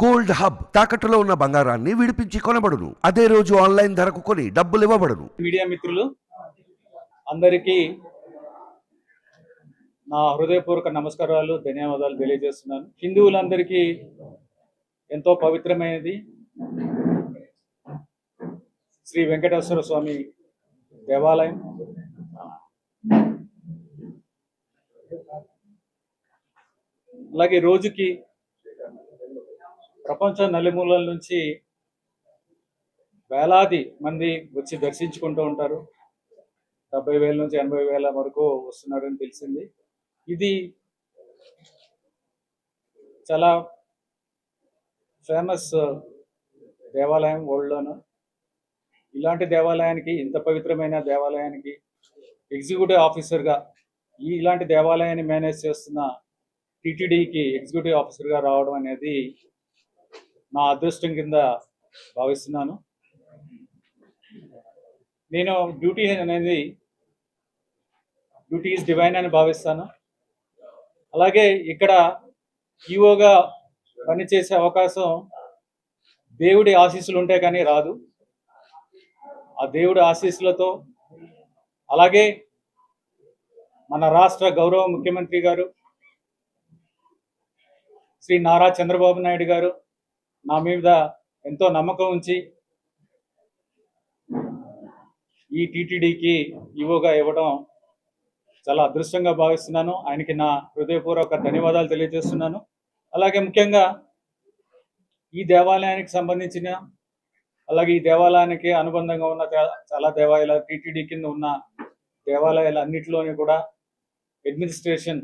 Gold hub తాకట్టులో ఉన్న బంగారాన్ని విడిపించి కొనబడును. అదే రోజు ఆన్లైన్ ధరకు కొని డబ్బులు ఇవ్వబడును. మీడియా మిత్రులు అందరికీ నా హృదయపూర్వక నమస్కారాలు ధన్యవాదాలు తెలియజేస్తున్నాను. హిందువులందరికీ ఎంతో పవిత్రమైనది శ్రీ వెంకటేశ్వర స్వామి దేవాలయం. అలాగే రోజుకి ప్రపంచ నలుమూలల నుంచి వేలాది మంది వచ్చి దర్శించుకుంటూ ఉంటారు. డెబ్బై వేల నుంచి ఎనభై వేల వరకు వస్తున్నారని తెలిసింది. ఇది చాలా ఫేమస్ దేవాలయం వరల్డ్లోను. ఇలాంటి దేవాలయానికి ఇంత పవిత్రమైన దేవాలయానికి ఎగ్జిక్యూటివ్ ఆఫీసర్గా ఈ ఇలాంటి దేవాలయాన్ని మేనేజ్ చేస్తున్న టీటీడీకి ఎగ్జిక్యూటివ్ ఆఫీసర్గా రావడం అనేది నా అదృష్టం కింద భావిస్తున్నాను. నేను డ్యూటీ అనేది డ్యూటీ ఈజ్ డివైన్ అని భావిస్తాను. అలాగే ఇక్కడ ఈఓగా పనిచేసే అవకాశం దేవుడి ఆశీస్సులు ఉంటే కానీ రాదు. ఆ దేవుడి ఆశీస్సులతో అలాగే మన రాష్ట్ర గౌరవ ముఖ్యమంత్రి గారు శ్రీ నారా చంద్రబాబు నాయుడు గారు నా మీద ఎంతో నమ్మకం ఉంచి ఈ టీటీడీకి ఈవోగా ఇవ్వడం చాలా అదృష్టంగా భావిస్తున్నాను. ఆయనకి నా హృదయపూర్వక ధన్యవాదాలు తెలియజేస్తున్నాను. అలాగే ముఖ్యంగా ఈ దేవాలయానికి సంబంధించిన అలాగే ఈ దేవాలయానికి అనుబంధంగా ఉన్న చాలా దేవాలయాలు టీటీడీ కింద ఉన్న దేవాలయాలు అన్నిటిలోని కూడా అడ్మినిస్ట్రేషన్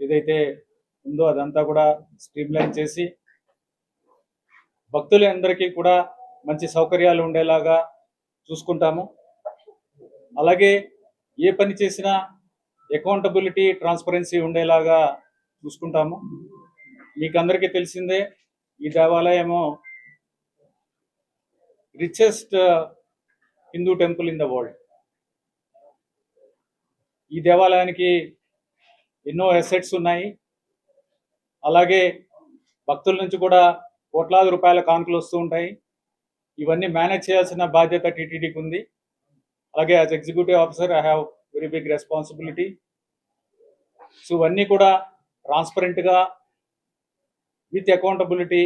ఏదైతే ఉందో అదంతా కూడా స్ట్రీమ్లైన్ చేసి భక్తులందరికీ కూడా మంచి సౌకర్యాలు ఉండేలాగా చూసుకుంటాము. అలాగే ఏ పని చేసినా అకౌంటబిలిటీ ట్రాన్స్పరెన్సీ ఉండేలాగా చూసుకుంటాము. మీకు అందరికీ తెలిసిందే ఈ దేవాలయము richest uh, Hindu temple in the world ఈ దేవాలయానికి ఎన్నో అసెట్స్ ఉన్నాయి. అలాగే భక్తుల నుంచి కూడా కోట్లాది రూపాయల కానుకలు వస్తూ ఉంటాయి. ఇవన్నీ మేనేజ్ చేయాల్సిన బాధ్యత టీటీడీకి ఉంది. అలాగే as executive officer I have very big responsibility so ఇవన్నీ కూడా ట్రాన్స్పరెంట్గా విత్ అకౌంటబిలిటీ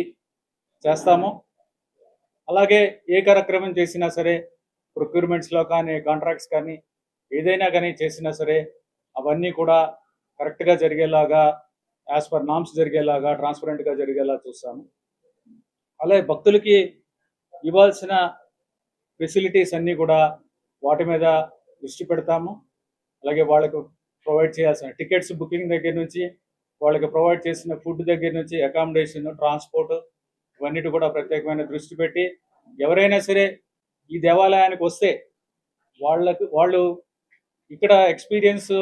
చేస్తాము. అలాగే ఏ కార్యక్రమం చేసినా సరే ప్రొక్యూర్మెంట్స్లో కానీ కాంట్రాక్ట్స్ కానీ ఏదైనా కానీ చేసినా సరే అవన్నీ కూడా కరెక్ట్గా జరిగేలాగా యాజ్ పర్ నామ్స్ జరిగేలాగా ట్రాన్స్పరెంట్గా జరిగేలా చూస్తాము. అలాగే భక్తులకి ఇవ్వాల్సిన ఫెసిలిటీస్ అన్నీ కూడా వాటి మీద దృష్టి పెడతాము. అలాగే వాళ్ళకు ప్రొవైడ్ చేయాల్సిన టికెట్స్ బుకింగ్ దగ్గర నుంచి వాళ్ళకి ప్రొవైడ్ చేసిన ఫుడ్ దగ్గర నుంచి అకామిడేషన్ ట్రాన్స్పోర్ట్ ఇవన్నిటి కూడా ప్రత్యేకమైన దృష్టి పెట్టి ఎవరైనా సరే ఈ దేవాలయానికి వస్తే వాళ్ళకు వాళ్ళు ఇక్కడ ఎక్స్పీరియన్స్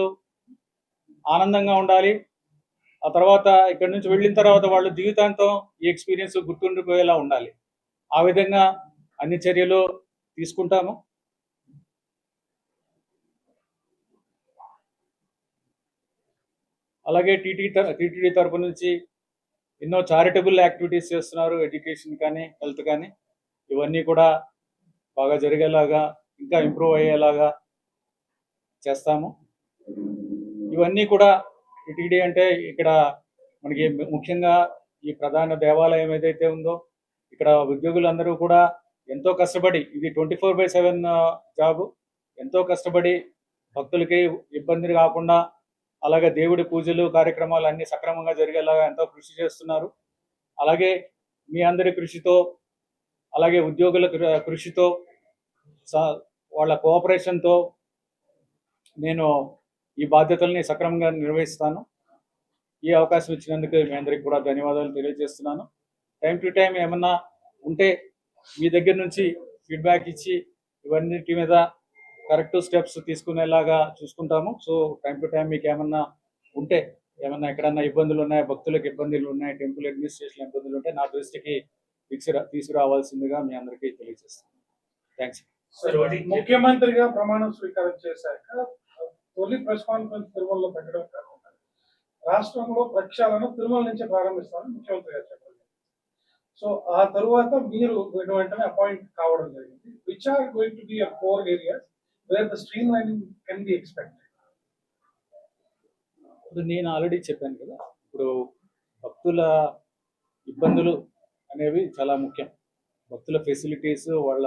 ఆనందంగా ఉండాలి ఆ తర్వాత ఇక్కడ నుంచి వెళ్ళిన తర్వాత వాళ్ళు జీవితాంతం ఈ ఎక్స్పీరియన్స్ గుర్తుండిపోయేలా ఉండాలి. ఆ విధంగా అన్ని చర్యలు తీసుకుంటాము. అలాగే టీటీ టీటీడీ తరపు నుంచి ఎన్నో చారిటబుల్ యాక్టివిటీస్ చేస్తున్నారు ఎడ్యుకేషన్ కానీ హెల్త్ కానీ. ఇవన్నీ కూడా బాగా జరిగేలాగా ఇంకా ఇంప్రూవ్ అయ్యేలాగా చేస్తాము. ఇవన్నీ కూడా టిటిడి అంటే ఇక్కడ మనకి ముఖ్యంగా ఈ ప్రధాన దేవాలయం ఏదైతే ఉందో ఇక్కడ ఉద్యోగులందరూ కూడా ఎంతో కష్టపడి ఇది twenty four by seven job. ఎంతో కష్టపడి భక్తులకి ఇబ్బంది కాకుండా అలాగే దేవుడి పూజలు కార్యక్రమాలు అన్ని సక్రమంగా జరిగేలాగా ఎంతో కృషి చేస్తున్నారు. అలాగే మీ అందరి కృషితో అలాగే ఉద్యోగుల కృ- కృషితో వాళ్ళ కోఆపరేషన్తో నేను ఈ బాధ్యతల్ని సక్రమంగా నిర్వహిస్తాను. ఈ అవకాశం ఇచ్చినందుకు మీ అందరికి కూడా ధన్యవాదాలు తెలియజేస్తున్నాను. టైం టు టైం ఏమన్నా ఉంటే మీ దగ్గర నుంచి ఫీడ్బ్యాక్ ఇచ్చి ఇవన్నిటి మీద కరెక్ట్ స్టెప్స్ తీసుకునేలాగా చూసుకుంటాము. సో టైం టు టైం మీకు ఏమన్నా ఉంటే ఏమన్నా ఎక్కడన్నా ఇబ్బందులు ఉన్నాయి? భక్తులకు ఇబ్బందులు ఉన్నాయి? టెంపుల్ అడ్మినిస్ట్రేషన్ ఇబ్బందులు ఉంటే నా దృష్టికి తీసుకురా తీసుకురావాల్సిందిగా మీ అందరికీ తెలియజేస్తాను థ్యాంక్స్ ముఖ్యమంత్రిగా ప్రమాణ స్వీకారం చేశాక తొలి ప్రెస్ కాన్ఫరెన్స్ తిరుమలలో పెట్టడం కాకుండా రాష్ట్రంలో ప్రక్షాళన తిరుమల నుంచి ప్రారంభిస్తామని ముఖ్యమంత్రి గారు చెప్పారు. సో ఆ తరువాత మీరు వెంటనే అపాయింట్ కావడం జరిగింది. Which are going to be a four areas where the streamlining can be expected నేను ఆల్రెడీ చెప్పాను కదా ఇప్పుడు భక్తుల ఇబ్బందులు అనేవి చాలా ముఖ్యం. భక్తుల ఫెసిలిటీస్ వాళ్ళ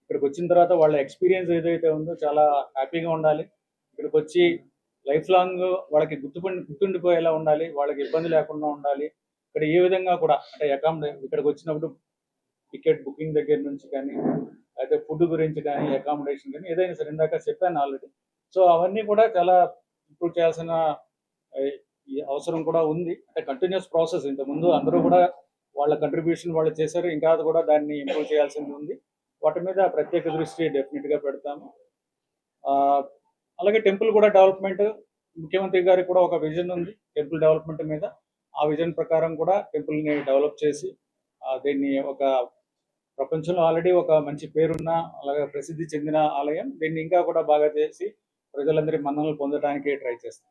ఇక్కడికి వచ్చిన తర్వాత వాళ్ళ ఎక్స్పీరియన్స్ ఏదైతే ఉందో చాలా హ్యాపీగా ఉండాలి. ఇక్కడికి వచ్చి లైఫ్ లాంగ్ వాళ్ళకి గుర్తుపండి గుర్తుండిపోయేలా ఉండాలి వాళ్ళకి ఇబ్బంది లేకుండా ఉండాలి. ఇక్కడ ఏ విధంగా కూడా అంటే అకామిడే ఇక్కడికి వచ్చినప్పుడు టికెట్ బుకింగ్ దగ్గర నుంచి కానీ అయితే ఫుడ్ గురించి కానీ అకామిడేషన్ కానీ ఏదైనా సరే ఇందాక చెప్పాను ఆల్రెడీ సో అవన్నీ కూడా చాలా ఇంప్రూవ్ చేయాల్సిన ఈ అవసరం కూడా ఉంది. అంటే కంటిన్యూస్ ప్రాసెస్ ఇంతకుముందు ముందు అందరూ కూడా వాళ్ళ కంట్రిబ్యూషన్ వాళ్ళు చేశారు ఇంకా అది కూడా దాన్ని ఇంప్రూవ్ చేయాల్సింది ఉంది. వాటి మీద ప్రత్యేక దృష్టి డెఫినెట్గా పెడతాము. ఆ, అలాగే టెంపుల్ కూడా డెవలప్మెంట్ ముఖ్యమంత్రి గారికి కూడా ఒక విజన్ ఉంది టెంపుల్ డెవలప్మెంట్ మీద. ఆ విజన్ ప్రకారం కూడా టెంపుల్ని డెవలప్ చేసి దీన్ని ఒక ప్రపంచంలో ఆల్రెడీ ఒక మంచి పేరున్న అలాగే ప్రసిద్ధి చెందిన ఆలయం. దీన్ని ఇంకా కూడా బాగా చేసి ప్రజలందరి మన్ననలు పొందడానికి ట్రై చేస్తాం.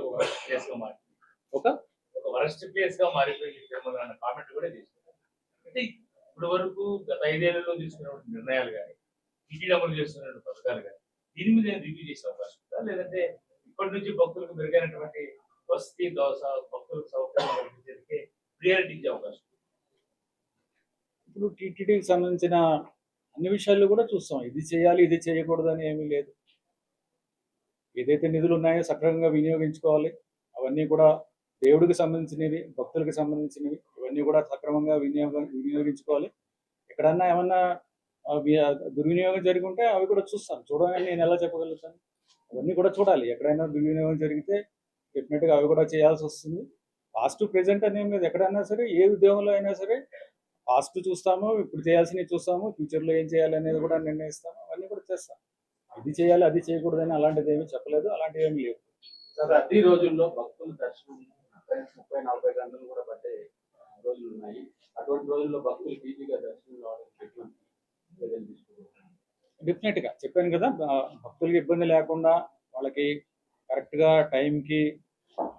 ఒక వరస్ట్ ప్లేస్గా మారి ఒక? ఒక వరస్ట్ ప్లేస్గా మారిపోయింది తిరుమల అన్న కామెంట్ కూడా చేశారు. అంటే ఇప్పటి వరకు గత ఐదేళ్ళలో తీసుకున్న నిర్ణయాలు కానీ టీటీడీ అమలు చేస్తున్న పథకాలు కానీ. దీని మీద రివ్యూ చేసే అవకాశం ఉందా? లేదంటే ఇప్పటి నుంచి భక్తులకు మెరుగైనటువంటి వసతి దోశ భక్తులకు సౌకర్యం కల్పించేందుకే ప్రియారిటీ ఇచ్చే అవకాశం ఇప్పుడు టీటీడీకి సంబంధించిన అన్ని విషయాలు కూడా చూస్తాం. ఇది చేయాలి ఇది చేయకూడదు అని ఏమీ లేదు. ఏదైతే నిధులు ఉన్నాయో సక్రమంగా వినియోగించుకోవాలి. అవన్నీ కూడా దేవుడికి సంబంధించినవి భక్తులకు సంబంధించినవి. ఇవన్నీ కూడా సక్రమంగా వినియోగ వినియోగించుకోవాలి. ఎక్కడన్నా ఏమన్నా దుర్వినియోగం జరిగి ఉంటే అవి కూడా చూస్తాను. చూడగానే నేను ఎలా చెప్పగలుగుతాను? అవన్నీ కూడా చూడాలి. ఎక్కడైనా దుర్వినియోగం జరిగితే డెఫినెట్గా అవి కూడా చేయాల్సి వస్తుంది. పాస్ట్ ప్రెజెంట్ అనేం లేదు ఎక్కడైనా సరే ఏ ఉద్యోగంలో అయినా సరే పాస్ట్ చూస్తాము ఇప్పుడు చేయాల్సినవి చూస్తాము ఫ్యూచర్లో ఏం చేయాలి అనేది కూడా నిర్ణయిస్తాము అవన్నీ కూడా చేస్తాం. ఇది చేయాలి అది చేయకూడదని అలాంటిది ఏమీ చెప్పలేదు అలాంటివి ఏమి లేవు. సార్ రోజుల్లో భక్తుల దర్శనం ముప్పై ముప్పై నలభై గంటలు కూడా పట్టే రోజులు ఉన్నాయి. అటువంటి రోజుల్లో భక్తులు ఈజీగా దర్శనం కావడానికి డెఫినెట్గా. చెప్పాను కదా భక్తులకి ఇబ్బంది లేకుండా వాళ్ళకి కరెక్ట్గా టైం కి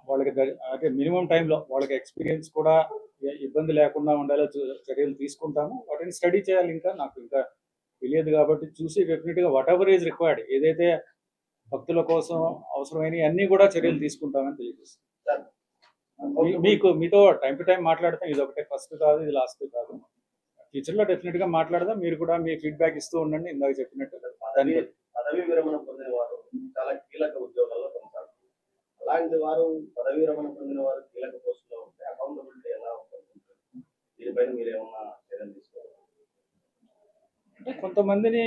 వాళ్ళకి అంటే మినిమం టైంలో వాళ్ళకి ఎక్స్పీరియన్స్ కూడా ఇబ్బంది లేకుండా ఉండేలా చర్యలు తీసుకుంటాము. వాటిని స్టడీ చేయాలి ఇంకా. నాకు ఇంకా తెలియదు కాబట్టి చూసి డెఫినెట్గా వాట్ ఎవర్ ఈజ్ రిక్వైర్డ్ ఏదైతే భక్తుల కోసం అవసరమైన అన్ని కూడా చర్యలు తీసుకుంటామని తెలియజేస్తాం మీ- మీకు మీతో టైం టు టైం మాట్లాడతాం ఇది ఒకటే ఫస్ట్ కాదు ఇది లాస్ట్ కాదు. ఫ్యూచర్లో డెఫినెట్గా మాట్లాడదాం. మీరు కూడా మీ ఫీడ్బ్యాక్ ఇస్తూ ఉండండి. ఇందాక చెప్పినట్టు బట్టి. పదవీ విరమణ పొందిన వారు చాలా కీలక ఉద్యోగాల్లో కొనసాగుతారు అలాంటి వారు పదవీ విరమణ పొందిన వారు కీలక పోస్టులో ఉంటే అకౌంటబిలిటీ ఎలా ఉంటుంది? దీనిపైన మీరు ఏమన్నా చర్యలు తీసుకోవాలి? అంటే కొంతమందిని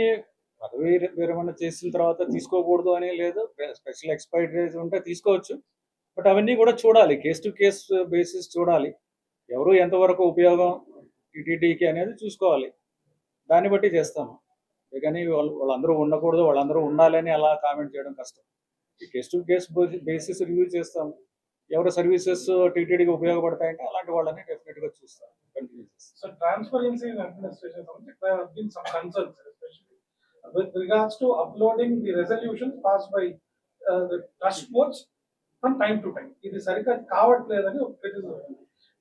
పదవి విరమణ చేసిన తర్వాత తీసుకోకూడదు అని లేదు. స్పెషల్ ఎక్స్పైరీస్ ఉంటే తీసుకోవచ్చు. బట్ అవన్నీ కూడా చూడాలి. కేస్ టు కేస్ బేసిస్ చూడాలి. ఎవరు ఎంతవరకు ఉపయోగం టీటీడీకి అనేది చూసుకోవాలి. దాన్ని బట్టి చేస్తాము. ఎందుకని వాళ్ళు వాళ్ళందరూ ఉండకూడదు వాళ్ళందరూ ఉండాలని అలా కామెంట్ చేయడం కష్టం. ఈ case to case basis review చేస్తాము. ఎవరి సర్వీసెస్ టీటీడీకి ఉపయోగపడతాయంటే అలాంటి వాళ్ళని డెఫినెట్గా చూస్తాం కంటిన్యూ చేస్తాం trust boards from time to time ఇది సరిగ్గా కావట్లేదని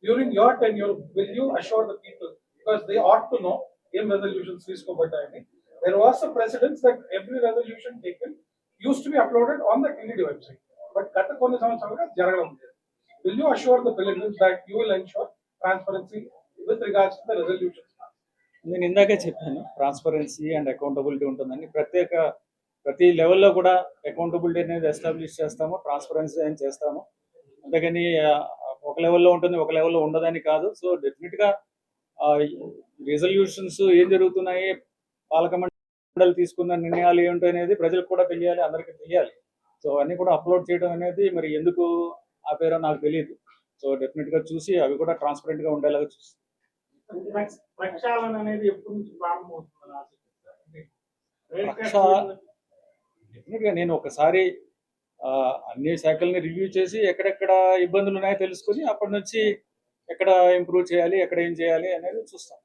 During your tenure, will you assure the people, because they ought to know in resolutions There was a precedence that every resolution taken used to be uploaded on the TDD website. But గత కొన్ని సంవత్సరాలుగా జరగడం లేదు. Will you assure the pilgrims that you will ensure transparency with regards to the resolutions? నేను ఇందాకే చెప్పాను transparency and accountability ఉంటుందని ప్రత్యేక ప్రతి లెవెల్లో కూడా అకౌంటబిలిటీ అనేది ఎస్టాబ్లిష్ చేస్తాము ట్రాన్స్పరెన్సీ అని చేస్తాము అందుకని ఒక లెవెల్లో ఉంటుంది ఒక లెవెల్లో ఉండదని కాదు. సో డెఫినెట్గా రిజల్యూషన్స్ ఏం జరుగుతున్నాయి పాలక మండలి తీసుకున్న నిర్ణయాలు ఏంటో అనేది ప్రజలకు కూడా తెలియాలి అందరికీ తెలియాలి. సో అన్ని కూడా అప్లోడ్ చేయడం అనేది మరి ఎందుకు ఆపేరో నాకు తెలియదు. సో డెఫినెట్గా చూసి అవి కూడా ట్రాన్స్పరెంట్గా ఉండేలాగా ప్రక్ష- ప్రక్షాళన అనేది ఎప్పటి నుంచి డెఫినెట్గా నేను ఒకసారి అన్ని శాఖల్ని రివ్యూ చేసి ఎక్కడెక్కడ ఇబ్బందులు ఉన్నాయో తెలుసుకుని అప్పటి నుంచి ఎక్కడ ఇంప్రూవ్ చేయాలి ఎక్కడ ఏం చేయాలి అనేది చూస్తాం.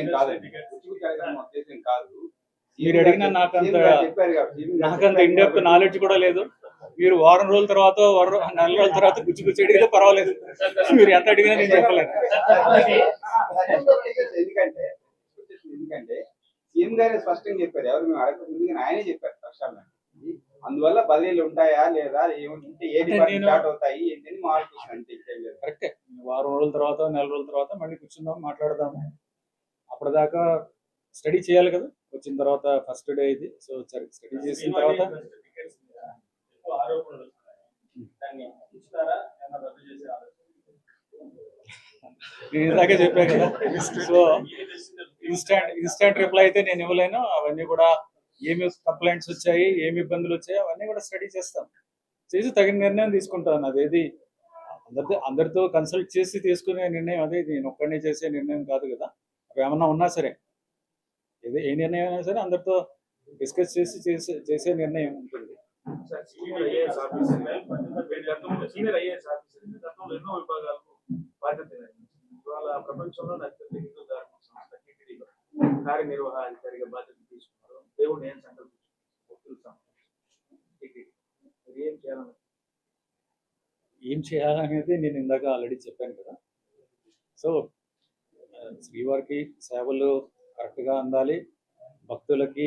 ఏం కాదు మీరు అడిగిన నాకంత నాకంత ఇండెప్త్ నాలెడ్జ్ కూడా లేదు. మీరు వారం రోజుల తర్వాత వారం నెల రోజుల తర్వాత గుచ్చి గుచ్చి అడిగితే పర్వాలేదు. మీరు ఎంత అడిగినా నేను చెప్పలేదు ఎందుకంటే ఎందుకంటే సీఎం గారే స్పష్టంగా చెప్పారు. ఎవరు మేము అడగక ముందుగా ఆయనే చెప్పారు స్పష్టంగా అందువల్ల బదిలీలు ఉంటాయా లేదా? ఏముంటే ఏ డిపార్ట్మెంట్ స్టార్ట్ అవుతాయి ఏంటని మార్పు అంతే. కరెక్టే. వారం రోజుల తర్వాత నెల రోజుల తర్వాత మళ్ళీ కూర్చుందాం మాట్లాడదాము. అప్పటిదాకా స్టడీ చేయాలి కదా. వచ్చిన తర్వాత ఫస్ట్ డే ఇది. సో స్టడీ చేసిన తర్వాత ఆలోచన? నేను ఇందాకే చెప్పాను కదా. సో ఇన్స్టాంట్ ఇన్స్టాంట్ రిప్లై అయితే నేను ఇవ్వలేను. అవన్నీ కూడా ఏమి కంప్లైంట్స్ వచ్చాయి ఏమి ఇబ్బందులు వచ్చాయి అవన్నీ కూడా స్టడీ చేస్తాం. చేసి తగిన నిర్ణయం తీసుకుంటాను అదేది అందరితో అందరితో కన్సల్ట్ చేసి తీసుకునే నిర్ణయం అదే. నేను ఒక్కడినే చేసే నిర్ణయం కాదు కదా. అవి ఏమన్నా ఉన్నా సరే ఏదో ఏ నిర్ణయం అయినా సరే అందరితో డిస్కస్ చేసి చేసే చేసే నిర్ణయం ఉంటుంది. సార్ సీనియర్ ఐఏఎస్ బాధ్యత గతంలో సీనియర్ ఐఏఎస్ ఆఫీసర్ గతంలో ఎన్నో విభాగాలకు బాధ్యత నిర్వహించారు. ఇవాళ ప్రపంచంలో అత్యంత హిందూ ధార్మిక సంస్థ టీటీడీలో కార్యనిర్వహణాధికారిగా బాధ్యత తీసుకున్నారు దేవుడు ఏం సంకల్పించారు ఏం చేయాలని ఏం చేయాలనేది నేను ఇందాక ఆల్రెడీ చెప్పాను కదా. సో శ్రీవారికి సేవలు కరెక్ట్గా అందాలి. భక్తులకి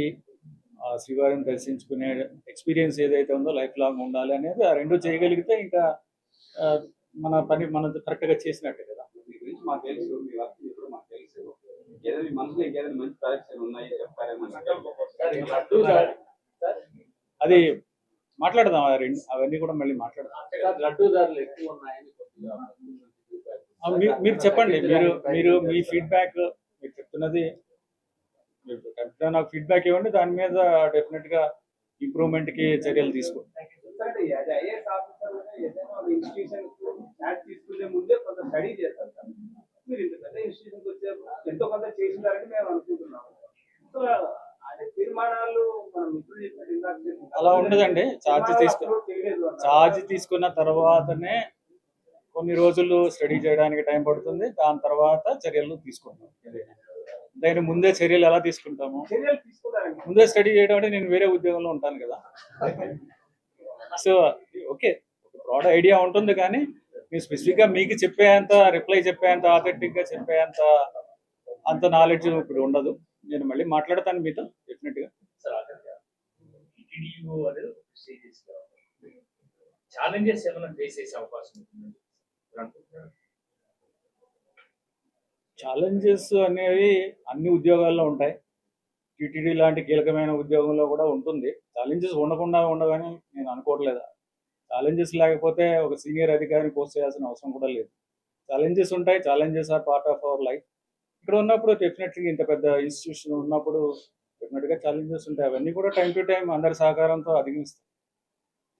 ఆ శ్రీవారిని దర్శించుకునే ఎక్స్పీరియన్స్ ఏదైతే ఉందో లైఫ్ లాంగ్ ఉండాలి అనేది ఆ రెండు చేయగలిగితే ఇంకా మన పని మనం కరెక్ట్గా చేసినట్టే కదా. మాకు తెలుసు మీ వర్క్ ఇప్పుడు మాకు తెలుసు. ఏదైనా మీ మనసులో ఇంకేదైనా మంచి ప్రాజెక్ట్స్ ఉన్నాయి చెప్తారేమో అది మాట్లాడదాం రెండు అవన్నీ కూడా మళ్ళీ మాట్లాడదాం. ఎక్కువ ఉన్నాయని ఆ, మీరు చెప్పండి మీరు మీరు మీ ఫీడ్బ్యాక్ మీరు చెప్తున్నది మీరు నాకు ఫీడ్బ్యాక్ ఇవ్వండి దాని మీద డెఫినెట్గా ఇంప్రూవ్మెంట్కి చర్యలు తీసుకో. తీసుకునే ముందే కొంత స్టడీ చేస్తారు సార్ మీరు ఇంత పెద్ద ఇన్స్టిట్యూషన్కి వచ్చే ఎంతో కొంత చేసినారని మేము అనుకుంటున్నాము సో అది తీర్మానాలు మన మిత్రులు చెప్పినట్టు ఇందాక చెప్పిన అలా ఉండదండి ఛార్జ్ తీసుకో. ఛార్జ్ తీసుకున్న తర్వాతనే కొన్ని రోజులు స్టడీ చేయడానికి టైం పడుతుంది. దాని తర్వాత చర్యలు తీసుకుంటాం. దాని ముందే చర్యలు ఎలా తీసుకుంటాము? ముందే స్టడీ చేయడం అంటే నేను వేరే ఉద్యోగంలో ఉంటాను కదా. So okay. బ్రాడ్ ఐడియా ఉంటుంది కానీ మీరు స్పెసిఫిక్గా మీకు చెప్పేంత రిప్లై చెప్పేంత ఆథెంటిక్గా చెప్పేంత అంత నాలెడ్జ్ ఇప్పుడు ఉండదు. నేను మళ్ళీ మాట్లాడతాను మీతో డెఫినెట్గా టీడీఓ అనేది ఒక స్టేజెస్ ఛాలెంజెస్ ఏమైనా ఫేస్ చేసే అవకాశం ఉంటుంది? ఛాలెంజెస్ అనేవి అన్ని ఉద్యోగాల్లో ఉంటాయి. టీటీడీ లాంటి కీలకమైన ఉద్యోగంలో కూడా ఉంటుంది. ఛాలెంజెస్ ఉండకుండా ఉండగాని నేను అనుకోవట్లేదు. ఛాలెంజెస్ లేకపోతే ఒక సీనియర్ అధికారిని పోస్ట్ చేయాల్సిన అవసరం కూడా లేదు. ఛాలెంజెస్ ఉంటాయి. Challenges are part of our life ఇక్కడ ఉన్నప్పుడు డెఫినెట్లీ ఇంత పెద్ద ఇన్స్టిట్యూషన్ ఉన్నప్పుడు డెఫినెట్గా ఛాలెంజెస్ ఉంటాయి. అవన్నీ కూడా టైం టు టైం అందరి సహకారంతో అధిగమిస్తాయి.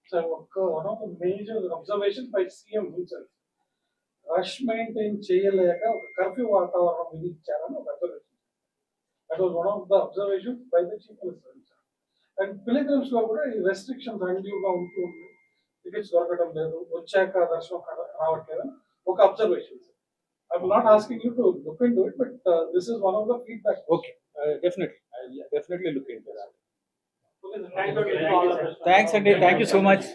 So, one of the major observations by CM himself, rush maintain చేయలేక ఒక కర్ఫ్యూ వాతావరణం విధించారని ఒక observation that was one of the observation by the chief minister and పిలిగ్రిమ్స్లో కూడా ఈ రెస్ట్రిక్షన్స్ అన్యూగా ఉంటూ ఉంది టికెట్స్ దొరకడం లేదు. వచ్చాక దర్శనం రావట్లేదు. ఒక observation I'm not asking you to look into it but this is one of the feedback okay definitely definitely look into that. Thanks, Andy. Thank you so much.